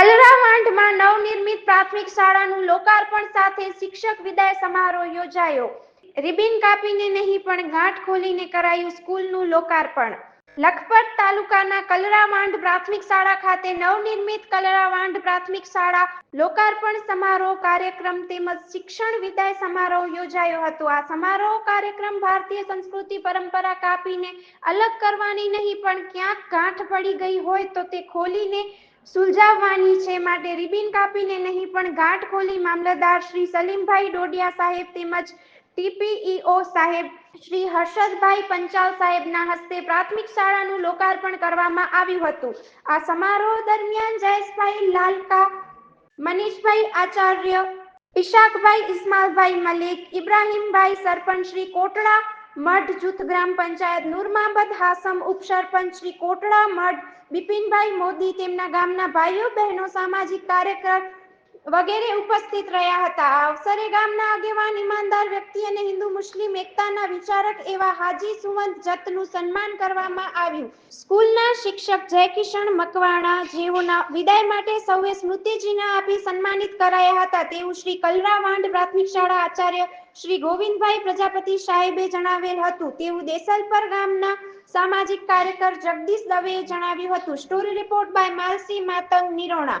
કલરાવાંઢમાં નવનિર્મિત પ્રાથમિક શાળાનું લોકાર્પણ સાથે શિક્ષક વિદાય સમારોહ યોજાયો. રિબિન કાપીને નહીં, પણ ગાંઠ ખોલીને કરાયું સ્કૂલનું લોકાર્પણ. લખપત તાલુકાના કલરાવાંડ પ્રાથમિક શાળા ખાતે નવનિર્મિત કલરાવાંડ પ્રાથમિક શાળા લોકાર્પણ સમારોહ કાર્યક્રમ તેમજ શિક્ષણ વિદાય સમારોહ યોજાયો હતો. આ સમારોહ કાર્યક્રમ ભારતીય સંસ્કૃતિ પરંપરા કાપીને અલગ કરવાની નહીં, પણ ક્યાંક ગાંઠ પડી ગઈ હોય તો તે ખોલીને સુલઝાવવાની છે માટે રિબિન કાપીને નહીં, પણ ગાંઠ ખોલી મામલતદાર શ્રી સલીમભાઈ ડોડિયા સાહેબ તેમજ ટીપીઈઓ સાહેબ શ્રી હર્ષદભાઈ પંચાલ સાહેબના હસ્તે પ્રાથમિક શાળાનું લોકાર્પણ કરવામાં આવ્યું હતું. આ સમારોહ દરમિયાન જયેશભાઈ લાલકા, મનીષભાઈ આચાર્ય ઇશાકભાઈ ઇસ્માલભાઈ મલિક, ઇબ્રાહીમભાઈ સરપંચ શ્રી કોટડા મઢ જૂથ ગ્રામ પંચાયત નુરમાબદ હાસમ ઉપસરપંચ શ્રી કોટડા મઢ. બિપિનભાઈ મોદી તેમના ગામના ભાઈઓ બહેનો સામાજિક કાર્યકર વગેરે ઉપસ્થિત રહ્યા હતા. આ અવસરે ગામના આગેવાન, ઈમાનદાર વ્યક્તિ અને હિન્દુ મુસ્લિમ એકતાના વિચારક એવા હાજી સુવંત જતનું સન્માન કરવામાં આવ્યું. સ્કૂલના શિક્ષક જયકિશન મકવાણા જેઓના વિદાય માટે સૌએ સ્મૃતિચિહ્ન આપી સન્માનિત કરાયા હતા. તેવું શ્રી કલરાવાંડ પ્રાથમિક શાળા આચાર્ય શ્રી ગોવિંદભાઈ પ્રજાપતિ સાહેબે જણાવેલ હતું. તેવું દેસલપર ગામના સામાજિક કાર્યકર જગદીશ દવેએ જણાવ્યું હતું. Story report by Malsi Matang Nirona.